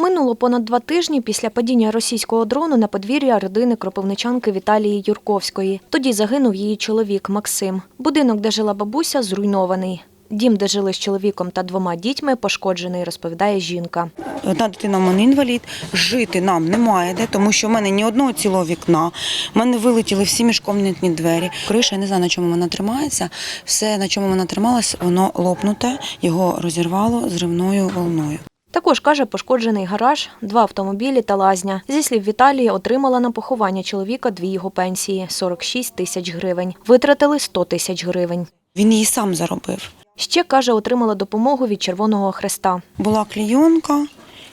Минуло понад два тижні після падіння російського дрону на подвір'я родини кропивничанки Віталії Юрковської. Тоді загинув її чоловік Максим. Будинок, де жила бабуся, зруйнований. Дім, де жили з чоловіком та двома дітьми, пошкоджений, розповідає жінка. Одна дитина в мене інвалід. Жити нам немає де, тому що в мене ні одного цілого вікна. В мене вилетіли всі міжкомнатні двері. Криша, я не знаю, на чому вона тримається. Все, на чому вона трималась, воно лопнуте, його розірвало зривною волною. Також каже, пошкоджений гараж, два автомобілі та лазня. Зі слів Віталії, отримала на поховання чоловіка дві його пенсії 46 тисяч гривень. Витратили 100 тисяч гривень. Він її сам заробив. Ще каже, отримала допомогу від Червоного Хреста. Була клійонка,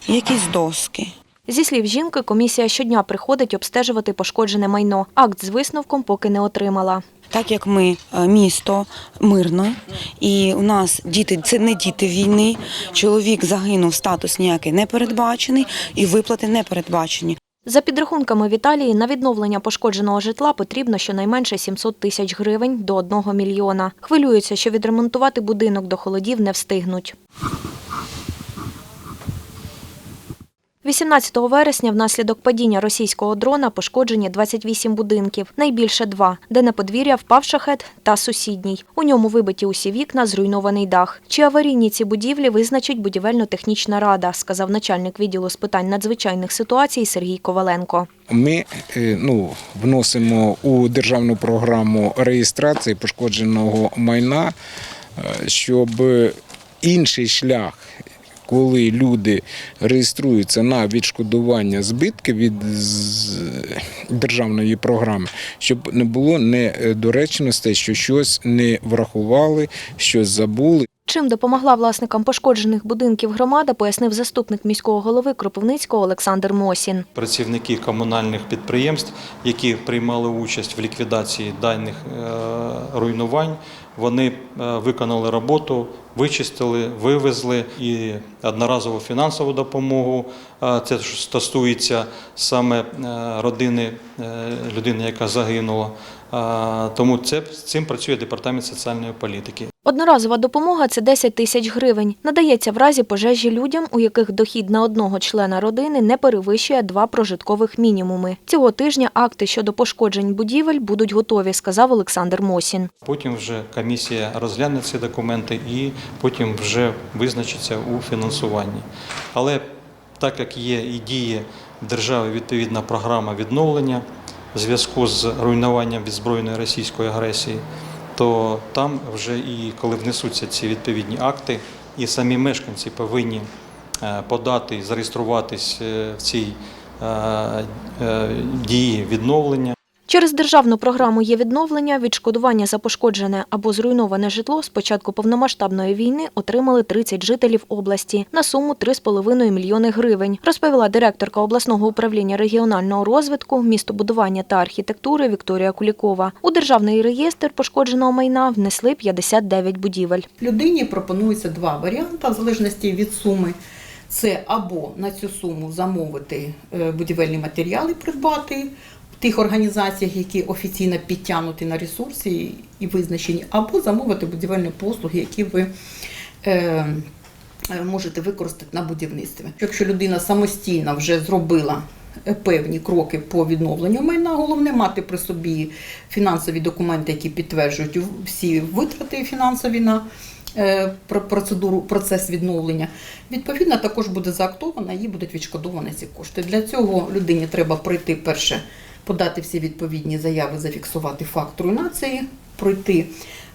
якісь доски. Зі слів жінки, комісія щодня приходить обстежувати пошкоджене майно. Акт з висновком поки не отримала. Так як ми е, місто мирно, і у нас діти це не діти війни. Чоловік загинув, статус ніякий не передбачений, і виплати не передбачені. За підрахунками Віталії, на відновлення пошкодженого житла потрібно щонайменше 700 тисяч гривень до 1 мільйона. Хвилюються, що відремонтувати будинок до холодів не встигнуть. 18 вересня внаслідок падіння російського дрона пошкоджені 28 будинків, найбільше два, де на подвір'я впав шахет та сусідній. У ньому вибиті усі вікна, зруйнований дах. Чи аварійні ці будівлі визначить будівельно-технічна рада, сказав начальник відділу з питань надзвичайних ситуацій Сергій Коваленко. Ми е, ну, вносимо у державну програму реєстрації пошкодженого майна, е, щоб інший шлях. Коли люди реєструються на відшкодування збитків від державної програми, щоб не було недоречностей, що щось не врахували, щось забули. Чим допомогла власникам пошкоджених будинків громада, пояснив заступник міського голови Кропивницького Олександр Мосін. працівники комунальних підприємств, які приймали участь в ліквідації даних е, руйнувань, вони е, виконали роботу, вичистили, вивезли і одноразову фінансову допомогу. е, Це стосується саме е, родини людини, яка загинула. Тому це з цим працює департамент соціальної політики. Одноразова допомога це 10 тисяч гривень. Надається в разі пожежі людям, у яких дохід на одного члена родини не перевищує два прожиткових мінімуми. Цього тижня акти щодо пошкоджень будівель будуть готові, сказав Олександр Мосін. Потім вже комісія розгляне ці документи і потім вже визначиться у фінансуванні. Але так як є і діє в державі відповідна програма відновлення в зв'язку з руйнуванням від збройної російської агресії, то там вже і коли внесуться ці відповідні акти, і самі мешканці повинні е, подати, зареєструватись е, в цій е, дії відновлення. Через державну програму є відновлення, відшкодування за пошкоджене або зруйноване житло з початку повномасштабної війни отримали 30 жителів області на суму 3,5 мільйони гривень, розповіла директорка обласного управління регіонального розвитку, містобудування та архітектури Вікторія Кулікова. У державний реєстр пошкодженого майна внесли 59 будівель. Людині пропонується два варіанти в залежності від суми. Це або на цю суму замовити е, будівельні матеріали, придбати тих організаціях, які офіційно підтягнуті на ресурсі і визначені, або замовити будівельні послуги, які ви е, е, можете використати на будівництві. Якщо людина самостійно вже зробила е, певні кроки по відновленню майна, головне мати при собі фінансові документи, які підтверджують всі витрати фінансові на про- процедуру, процес відновлення. Відповідно, також буде заактована і будуть відшкодовані ці кошти. Для цього людині треба пройти перше, подати всі відповідні заяви, зафіксувати факт руйнації, пройти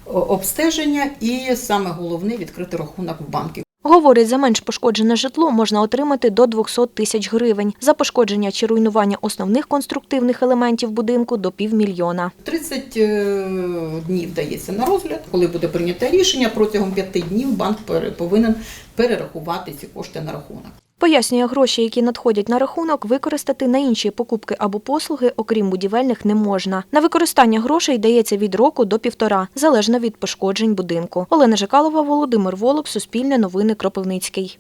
обстеження і саме головне відкрити рахунок в банку. Говорить, за менш пошкоджене житло можна отримати до 200 тисяч гривень, за пошкодження чи руйнування основних конструктивних елементів будинку до півмільйона. 30 е, днів дається на розгляд. Коли буде прийнято рішення, протягом 5 днів банк повинен перерахувати ці кошти на рахунок. Пояснює, гроші, які надходять на рахунок, використати на інші покупки або послуги, окрім будівельних, не можна. На використання грошей дається від року до півтора, залежно від пошкоджень будинку. Олена Жикалова, Володимир Волок, Суспільне новини Кропивницький.